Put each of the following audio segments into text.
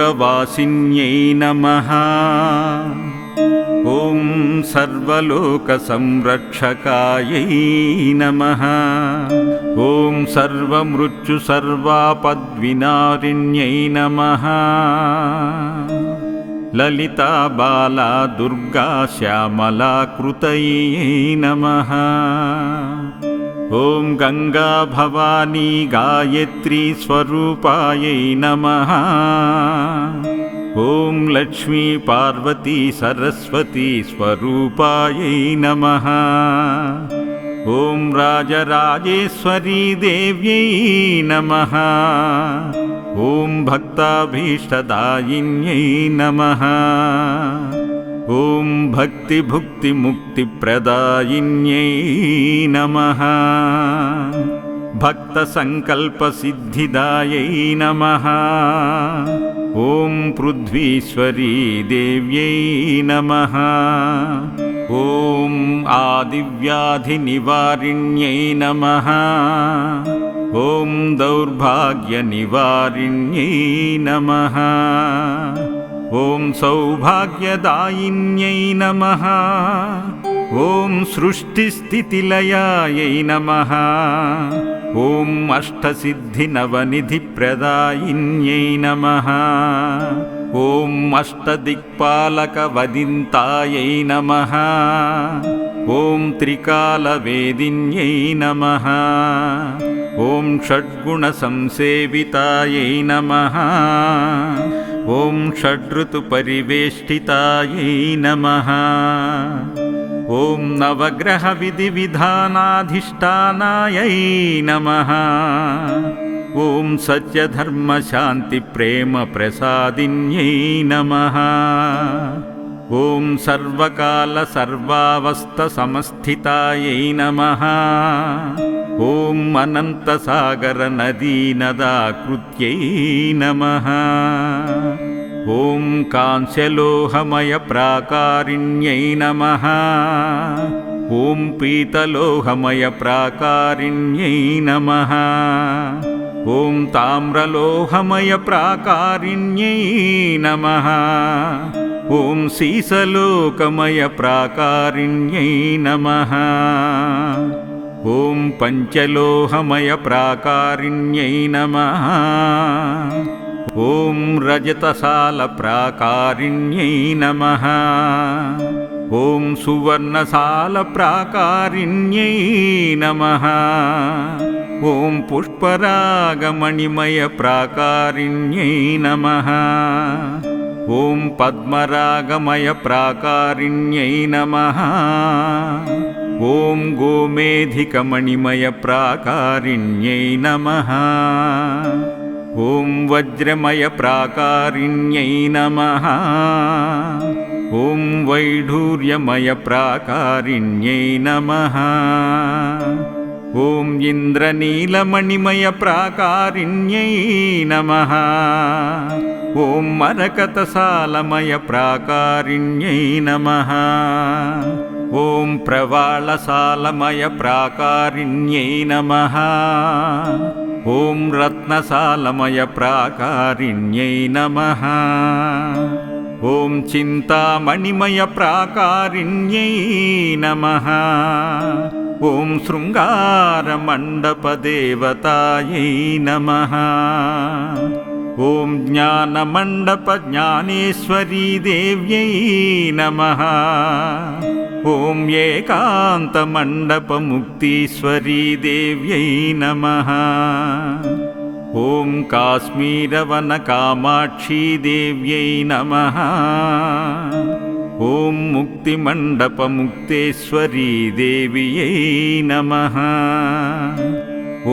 दिव्यलोकवासिन्यै नमः। ॐ सर्वलोकसंरक्षकायै नमः। ॐ सर्वमृत्युसर्वापद्विनारिण्यै नमः। ललिता बाला दुर्गा श्यामला कृतये नमः ॐ गङ्गा भवानी गायत्री स्वरूपायै नमः। ॐ लक्ष्मी पार्वती सरस्वती स्वरूपायै नमः। ॐ राजराजेश्वरी देव्यै नमः। ॐ भक्ताभीष्टदायिन्यै नमः ॐ भक्तिभुक्तिमुक्तिप्रदायिन्यै नमः। भक्तसङ्कल्पसिद्धिदायै नमः। ॐ पृथ्वीश्वरी देव्यै नमः। ॐ आदिव्याधिनिवारिण्यै नमः। ॐ दौर्भाग्यनिवारिण्यै नमः ॐ सौभाग्यदायिन्यै नमः। ॐ सृष्टिस्थितिलयायै नमः। ॐ अष्टसिद्धिनवनिधिप्रदायिन्यै नमः। ॐ अष्टदिक्पालकवदिन्तायै नमः। ॐ त्रिकालवेदिन्यै नमः ॐ षड्गुणसंसेवितायै नमः। ॐ षडृतुपरिवेष्टितायै नमः। ॐ नवग्रहविधिविधानाधिष्ठानायै नमः। ॐ सत्यधर्मशान्तिप्रेमप्रसादिन्यै नमः। ॐ सर्वकालसर्वावस्थसमस्थितायै नमः ॐ अनन्तसागरनदीनदाकृत्यै नमः ॐ कांस्यलोहमयप्राकारिण्यै नमः ॐ पीतलोहमयप्राकारिण्यै नमः ॐ ताम्रलोहमयप्राकारिण्यै नमः ॐ सीसलोकमयप्राकारिण्यै नमः ॐ पञ्चलोहमयप्राकारिण्यै नमः। ॐ रजतसालप्राकारिण्यै नमः। ॐ सुवर्णसालप्राकारिण्यै नमः। ॐ पुष्परागमणिमयप्राकारिण्यै नमः। ॐ पद्मरागमयप्राकारिण्यै नमः ॐ गोमेधिकमणिमयप्राकारिण्यै नमः। ॐ वज्रमयप्राकारिण्यै नमः। ॐ वैढूर्यमयप्राकारिण्यै नमः। ॐ इन्द्रनीलमणिमयप्राकारिण्यै नमः। ॐ मरकतसालमयप्राकारिण्यै नमः ॐ प्रवाळसालमयप्राकारिण्यै नमः। ॐ रत्नसालमयप्राकारिण्यै नमः। ॐ चिन्तामणिमयप्राकारिण्यै नमः। ॐ शृङ्गारमण्डपदेवतायै नमः। ॐ ज्ञानमण्डपज्ञानेश्वरी देव्यै नमः ॐ एकान्तमण्डपमुक्तीश्वरी देव्यै नमः। ॐ काश्मीरवनकामाक्षी देव्यै नमः। ॐ मुक्तिमण्डपमुक्तेश्वरी देव्यै नमः।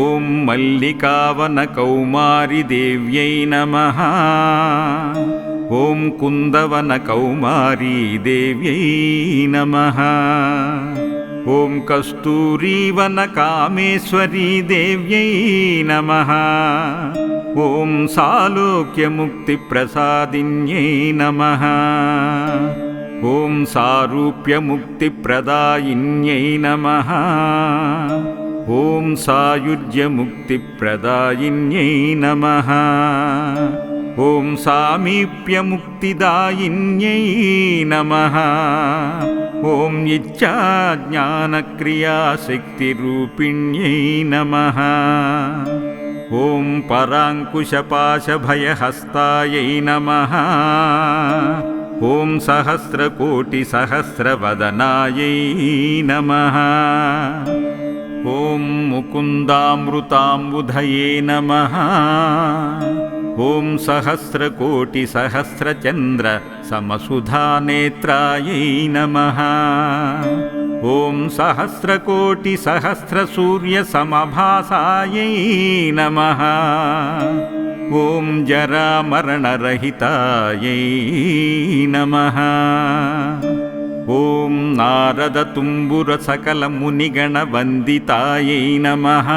ॐ मल्लिकावनकौमारि देव्यै नमः ॐ कुन्दवनकौमारी देव्यै नमः। ॐ कस्तूरीवनकामेश्वरी देव्यै नमः। ॐ सालोक्यमुक्तिप्रसादिन्यै नमः। ॐ सारूप्यमुक्तिप्रदायिन्यै नमः। ॐ सायुज्यमुक्तिप्रदायिन्यै नमः ॐ सामीप्यमुक्तिदायिन्यै नमः। ॐ इच्छाज्ञानक्रियाशक्तिरूपिण्यै नमः। ॐ पराङ्कुशपाशभयहस्तायै नमः। ॐ सहस्रकोटिसहस्रवदनायै नमः। ॐ मुकुन्दामृताम्बुधये नमः ॐ सहस्रकोटिसहस्रचन्द्र समसुधानेत्रायै नमः। ॐ सहस्रकोटिसहस्रसूर्यसमभासायै नमः। ॐ जरामरणरहितायै नमः। ॐ नारदतुम्बुरसकलमुनिगणवन्दितायै नमः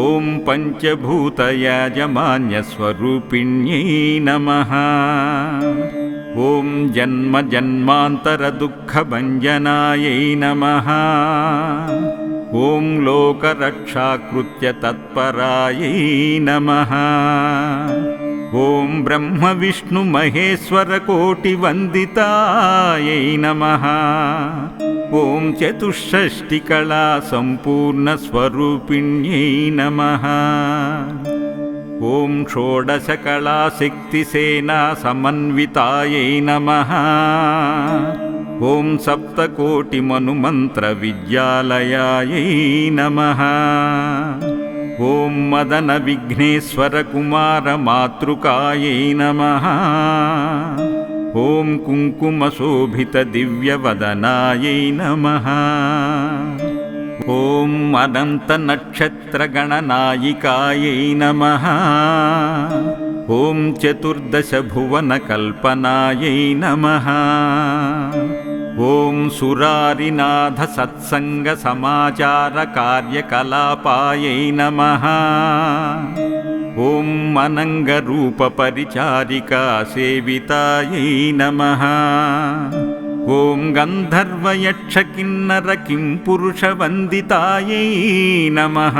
ॐ पञ्चभूतयाजमान्यस्वरूपिण्यै नमः। ॐ जन्मजन्मान्तरदुःखभञ्जनायै नमः। ॐ लोकरक्षाकृत्य तत्परायै नमः। ॐ ब्रह्मविष्णुमहेश्वरकोटिवन्दितायै नमः ॐ चतुष्षष्टिकला सम्पूर्णस्वरूपिण्यै नमः। ॐ षोडशकलाशक्तिसेना समन्वितायै नमः। ॐ सप्तकोटिमनुमन्त्रविद्यालयायै नमः। ॐ मदनविघ्नेश्वरकुमारमातृकायै नमः ॐ कुङ्कुमशोभितदिव्यवदनायै नमः। ॐ अनन्तनक्षत्रगणनायिकायै नमः। ॐ चतुर्दशभुवनकल्पनायै नमः। ॐ सुरारिनाथसत्सङ्गसमाचारकार्यकलापायै नमः ॐ अनङ्गरूपपरिचारिका सेवितायै नमः। ॐ गन्धर्वयक्षकिन्नरकिंपुरुषवन्दितायै नमः।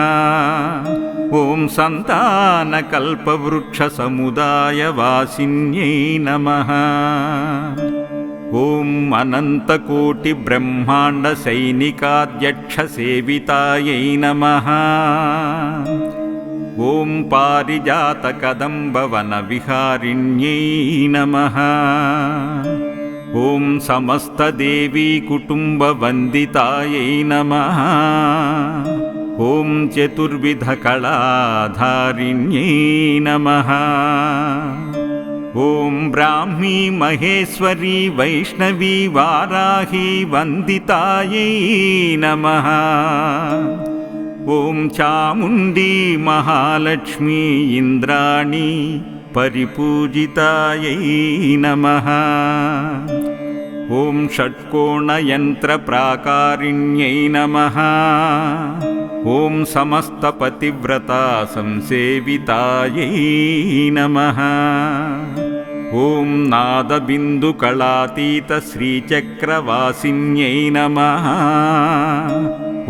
ॐ सन्तानकल्पवृक्षसमुदायवासिन्यै नमः। ॐ अनन्तकोटिब्रह्माण्डसैनिकाध्यक्षसेवितायै नमः ॐ पारिजातकदम्बवनविहारिण्यै नमः। ॐ समस्तदेवीकुटुम्बवन्दितायै नमः। ॐ चतुर्विधकलाधारिण्यै नमः। ॐ ब्राह्मी महेश्वरी वैष्णवी वाराही वन्दितायै नमः ॐ चामुण्डी महालक्ष्मी इन्द्राणी परिपूजितायै नमः। ॐ षट्कोणयन्त्रप्राकारिण्यै नमः। ॐ समस्तपतिव्रता संसेवितायै नमः। ॐ नादबिन्दुकलातीतश्रीचक्रवासिन्यै नमः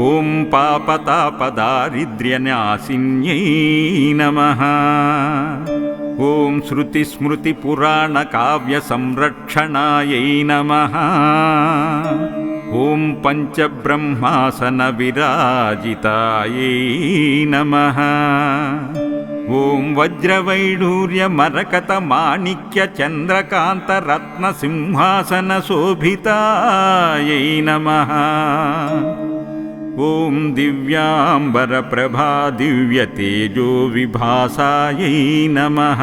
ॐ पापतापदारिद्र्यनाशिन्यै नमः। ॐ श्रुतिस्मृतिपुराणकाव्यसंरक्षणायै नमः। ॐ पञ्चब्रह्मासनविराजितायै नमः। ॐ वज्रवैढूर्यमरकतमाणिक्यचन्द्रकान्तरत्नसिंहासनशोभितायै नमः ॐ दिव्याम्बरप्रभा दिव्यतेजो विभासायै नमः।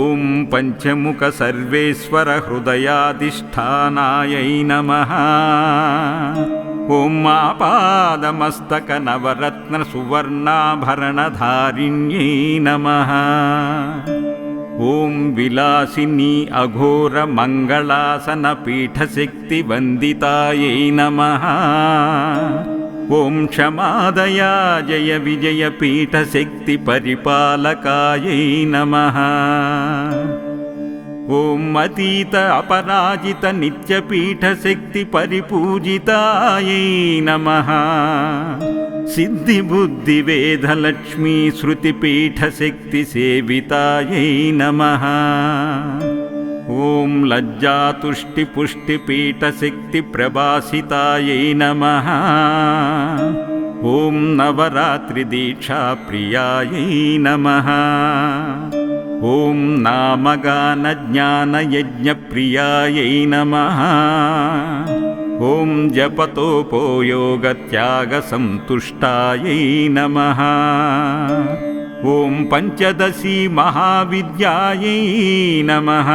ॐ पञ्चमुखसर्वेश्वरहृदयाधिष्ठानायै नमः। ॐ आपादमस्तकनवरत्नसुवर्णाभरणधारिण्यै नमः ॐ विलासिनी अघोरमङ्गलासनपीठशक्तिवन्दितायै नमः। ॐ क्षमादया जय विजयपीठशक्तिपरिपालकायै नमः ॐ अतीत अपराजितनित्यपीठशक्तिपरिपूजितायै नमः। सिद्धिबुद्धिवेदलक्ष्मी श्रुतिपीठशक्तिसेवितायै नमः। ॐ लज्जातुष्टिपुष्टिपीठशक्तिप्रभासितायै नमः। ॐ नवरात्रिदीक्षाप्रियायै नमः ॐ नामगानज्ञानयज्ञप्रियायै नमः। ॐ जपतोपयोगत्यागसन्तुष्टायै नमः। ॐ पञ्चदशी महाविद्यायै नमः।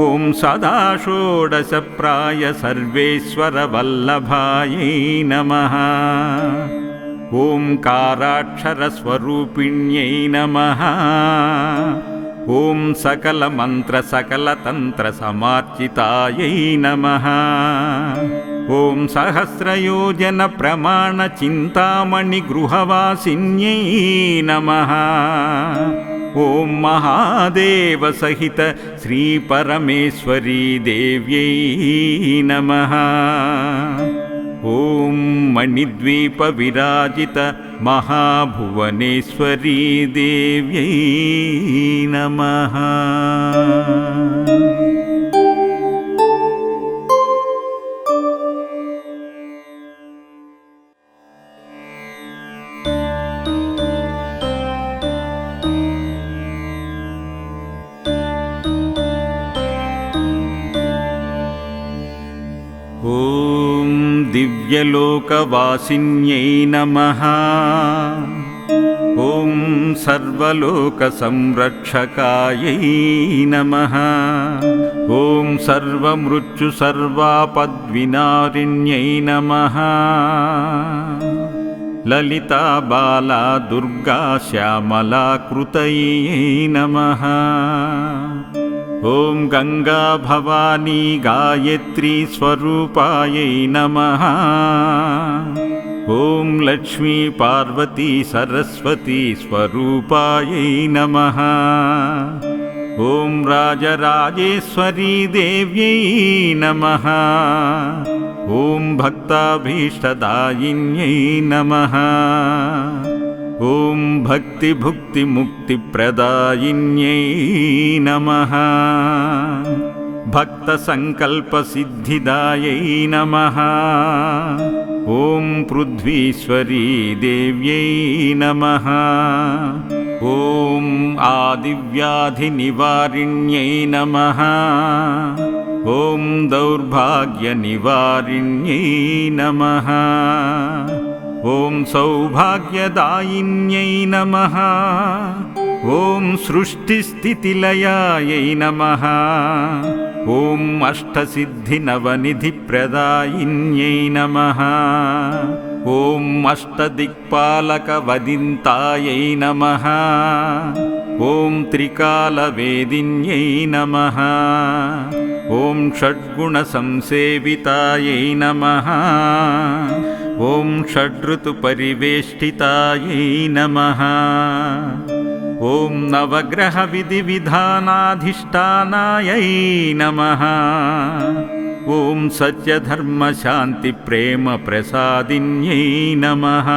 ॐ सदा षोडशप्राय सर्वेश्वरवल्लभायै नमः ओङ्काराक्षरस्वरूपिण्यै नमः। ॐ सकलमन्त्रसकलतन्त्रसमार्चितायै नमः। ॐ सहस्रयोजनप्रमाणचिन्तामणिगृहवासिन्यै नमः। ॐ महादेवसहित श्रीपरमेश्वरी देव्यै नमः ॐ मणिद्वीपविराजित महाभुवनेश्वरी देव्यै नमः दिव्यलोकवासिन्यै नमः। ॐ सर्वलोकसंरक्षकायै नमः। ॐ सर्वमृत्युसर्वापद्विनारिण्यै नमः। ललिता बाला दुर्गा श्यामला कृतयै नमः ॐ गङ्गा भवानी गायत्री स्वरूपायै नमः। ॐ लक्ष्मी पार्वती सरस्वती स्वरूपायै नमः। ॐ राजराजेश्वरी देव्यै नमः। ॐ भक्ताभीष्टदायिन्यै नमः ॐ भक्तिभुक्तिमुक्तिप्रदायिन्यै नमः। भक्तसङ्कल्पसिद्धिदायै नमः। ॐ पृथ्वीश्वरी देव्यै नमः। ॐ आदिव्याधिनिवारिण्यै नमः। ॐ दौर्भाग्यनिवारिण्यै नमः ॐ सौभाग्यदायिन्यै नमः। ॐ सृष्टिस्थितिलयायै नमः। ॐ अष्टसिद्धिनवनिधिप्रदायिन्यै नमः। ॐ अष्टदिक्पालकवदिन्तायै नमः। ॐ त्रिकालवेदिन्यै नमः। ॐ षड्गुणसंसेवितायै नमः ॐ षडृतुपरिवेष्टितायै नमः। ॐ नवग्रहविधिविधानाधिष्ठानायै नमः। ॐ सत्यधर्मशान्तिप्रेमप्रसादिन्यै नमः।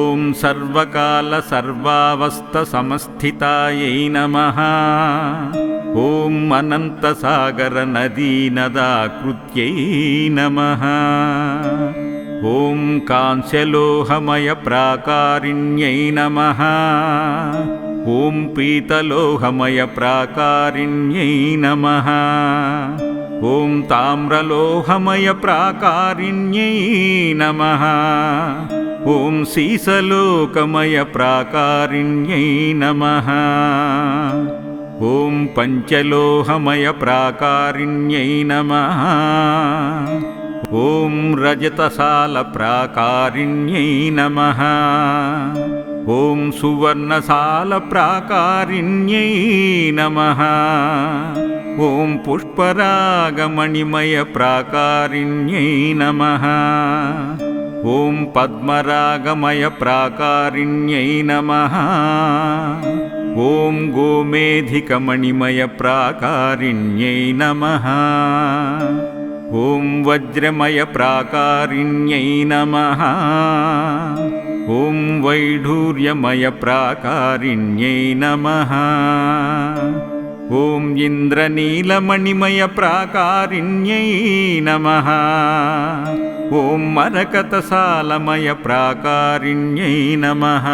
ॐ सर्वकालसर्वावस्थसमस्थितायै नमः ॐ अनन्तसागरनदीनदाकृत्यै नमः ॐ कांस्यलोहमयप्राकारिण्यै नमः ॐ पीतलोहमयप्राकारिण्यै नमः ॐ ताम्रलोहमयप्राकारिण्यै नमः ॐ सीसलोकमयप्राकारिण्यै नमः ॐ पञ्चलोहमयप्राकारिण्यै नमः। ॐ रजतसालप्राकारिण्यै नमः। ॐ सुवर्णसालप्राकारिण्यै नमः। ॐ पुष्परागमणिमयप्राकारिण्यै नमः। ॐ पद्मरागमयप्राकारिण्यै नमः ॐ गोमेधिकमणिमयप्राकारिण्यै नमः। ॐ वज्रमयप्राकारिण्यै नमः। ॐ वैढूर्यमयप्राकारिण्यै नमः। ॐ इन्द्रनीलमणिमयप्राकारिण्यै नमः। ॐ मरकतसालमयप्राकारिण्यै नमः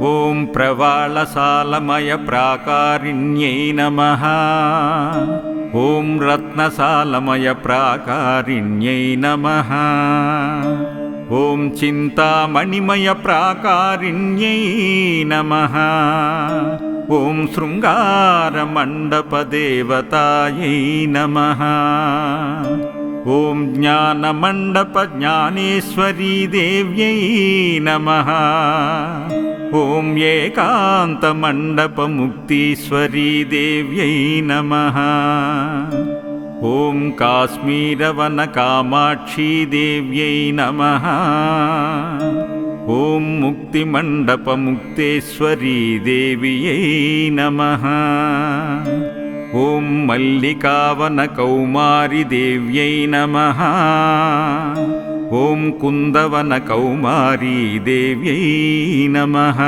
ॐ प्रवाळसालमयप्राकारिण्यै नमः। ॐ रत्नसालमयप्राकारिण्यै नमः। ॐ चिन्तामणिमयप्राकारिण्यै नमः। ॐ शृङ्गारमण्डपदेवतायै नमः। ॐ ज्ञानमण्डपज्ञानेश्वरी देव्यै नमः ॐ एकान्तमण्डपमुक्तीश्वरी देव्यै नमः। ॐ काश्मीरवनकामाक्षी देव्यै नमः। ॐ मुक्तिमण्डपमुक्तेश्वरी देव्यै नमः। ॐ मल्लिकावनकौमारि देव्यै नमः ॐ कुन्दवनकौमारी देव्यै नमः।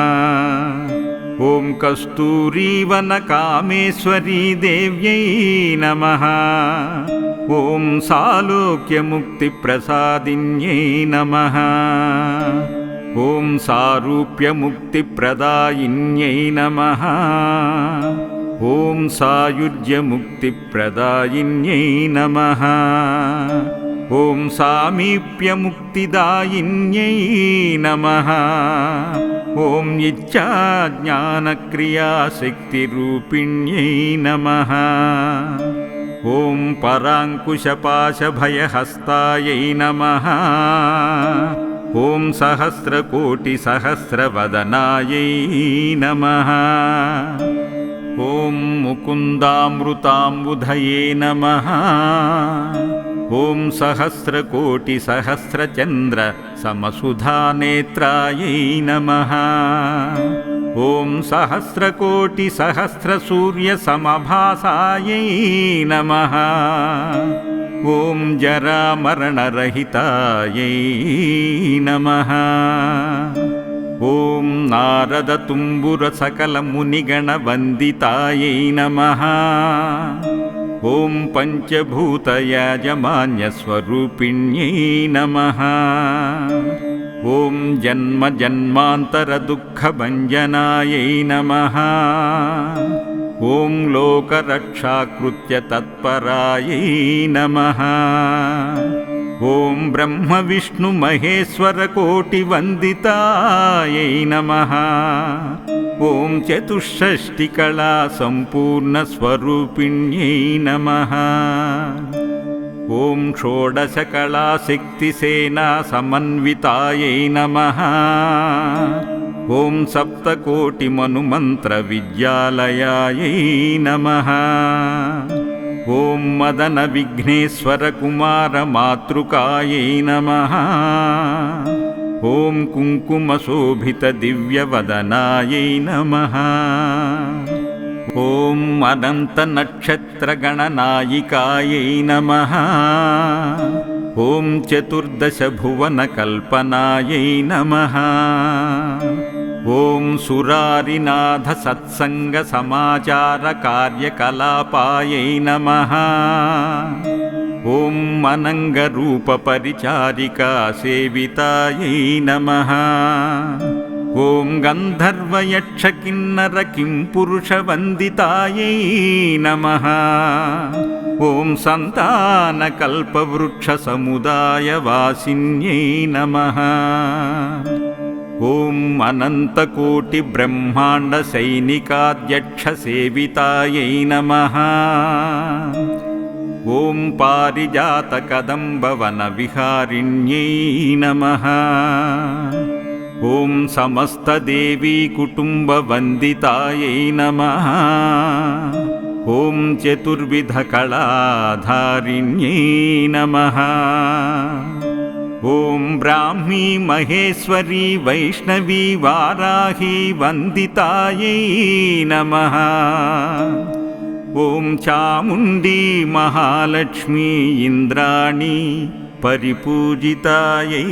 ॐ कस्तूरीवनकामेश्वरी देव्यै नमः। ॐ सालोक्यमुक्तिप्रसादिन्यै नमः। ॐ सारूप्यमुक्तिप्रदायिन्यै नमः। ॐ सायुज्यमुक्तिप्रदायिन्यै नमः ॐ सामीप्यमुक्तिदायिन्यै नमः। ॐ इच्छाज्ञानक्रियाशक्तिरूपिण्यै नमः। ॐ पराङ्कुशपाशभयहस्तायै नमः। ॐ सहस्रकोटिसहस्रवदनायै नमः। ॐ मुकुन्दामृताम्बुधये नमः ॐ सहस्रकोटिसहस्रचन्द्र समसुधानेत्रायै नमः। ॐ सहस्रकोटिसहस्रसूर्यसमभासायै नमः। ॐ जरामरणरहितायै नमः। ॐ नारदतुम्बुरसकलमुनिगणवन्दितायै नमः ॐ पञ्चभूतयाजमान्यस्वरूपिण्यै नमः। ॐ जन्मजन्मान्तरदुःखभञ्जनायै नमः। ॐ लोकरक्षाकृत्य तत्परायै नमः ॐ ब्रह्मविष्णुमहेश्वरकोटिवन्दितायै नमः। ॐ चतुष्षष्टिकलासम्पूर्णस्वरूपिण्यै नमः। ॐ षोडशकलाशक्तिसेनासमन्वितायै नमः। ॐ सप्तकोटिमनुमन्त्रविद्यालयायै नमः ॐ मदनविघ्नेश्वरकुमारमातृकायै नमः। ॐ कुङ्कुमशोभितदिव्यवदनायै नमः। ॐ अनन्तनक्षत्रगणनायिकायै नमः। ॐ चतुर्दशभुवनकल्पनायै नमः ॐ सुरारिनाथसत्सङ्गसमाचारकार्यकलापायै नमः। ॐ अनङ्गरूपपरिचारिकासेवितायै नमः। ॐ गन्धर्वयक्षकिन्नरकिंपुरुषवन्दितायै नमः। ॐ सन्तानकल्पवृक्षसमुदायवासिन्यै नमः ॐ अनन्तकोटिब्रह्माण्डसैनिकाध्यक्षसेवितायै नमः। ॐ पारिजातकदम्बवनविहारिण्यै नमः। ॐ समस्तदेवीकुटुम्बवन्दितायै नमः। ॐ चतुर्विधकलाधारिण्यै नमः ॐ ब्राह्मी महेश्वरी वैष्णवी वाराही वन्दितायै नमः। ॐ चामुण्डी महालक्ष्मी इन्द्राणी परिपूजितायै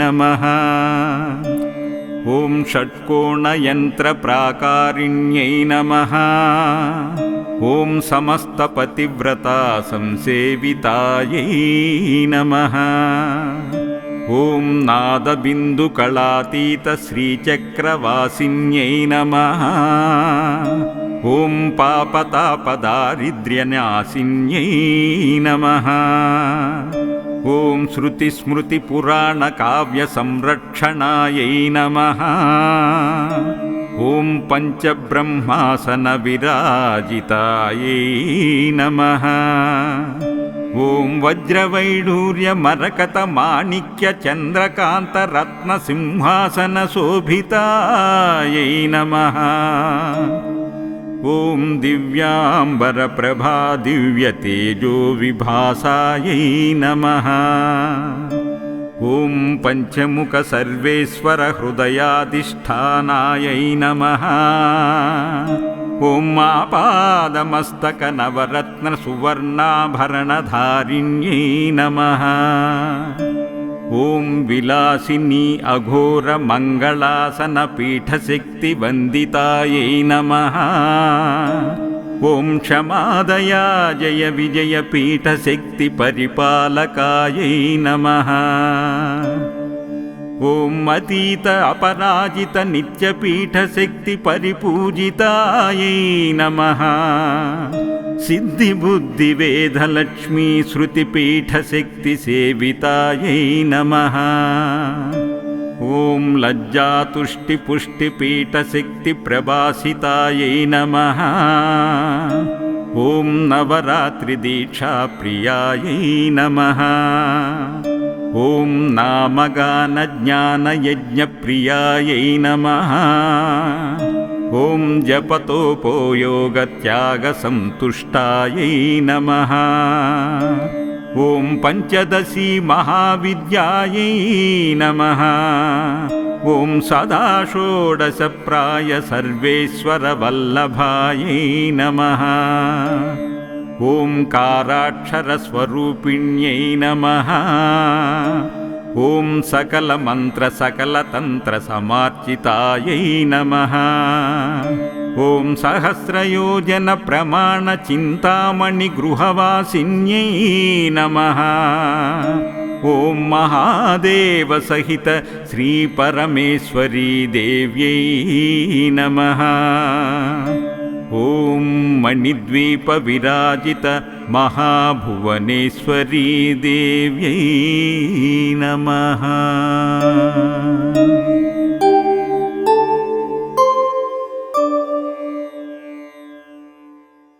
नमः। ॐ षट्कोणयन्त्रप्राकारिण्यै नमः। ॐ समस्तपतिव्रता संसेवितायै नमः ॐ नादबिन्दुकलातीतश्रीचक्रवासिन्यै नमः। ॐ पापतापदारिद्र्यनाशिन्यै नमः। ॐ श्रुतिस्मृतिपुराणकाव्यसंरक्षणायै नमः। ॐ पञ्चब्रह्मासनविराजितायै नमः ॐ वज्रवैढूर्यमरकतमाणिक्यचन्द्रकान्तरत्नसिंहासनशोभितायै नमः। ॐ दिव्याम्बरप्रभा दिव्यतेजो विभासायै नमः। ॐ पञ्चमुखसर्वेश्वरहृदयाधिष्ठानायै नमः ॐ नमः। ॐ विलासिनी अघोरमङ्गलासनपीठशक्तिवन्दितायै नमः। ॐ क्षमादया जय विजयपीठशक्तिपरिपालकायै नमः ॐ अतीत अपराजित नित्यपीठशक्तिपरिपूजितायै नमः। सिद्धिबुद्धिवेदलक्ष्मी श्रुतिपीठशक्तिसेवितायै नमः। ॐ लज्जातुष्टिपुष्टिपीठशक्तिप्रभासितायै नमः। ॐ नवरात्रिदीक्षाप्रियायै नमः ॐ नामगानज्ञानयज्ञप्रियायै नमः। ॐ जपतोपयोगत्यागसन्तुष्टायै नमः। ॐ पञ्चदशी महाविद्यायै नमः। ॐ सदा षोडशप्राय सर्वेश्वरवल्लभायै नमः ओङ्काराक्षरस्वरूपिण्यै नमः। ॐ सकलमन्त्रसकलतन्त्रसमार्चितायै नमः। ॐ सहस्रयोजनप्रमाणचिन्तामणिगृहवासिन्यै नमः। ॐ महादेवसहित श्रीपरमेश्वरी देव्यै नमः ॐ मणिद्वीपविराजित महाभुवनेश्वरी देव्यै नमः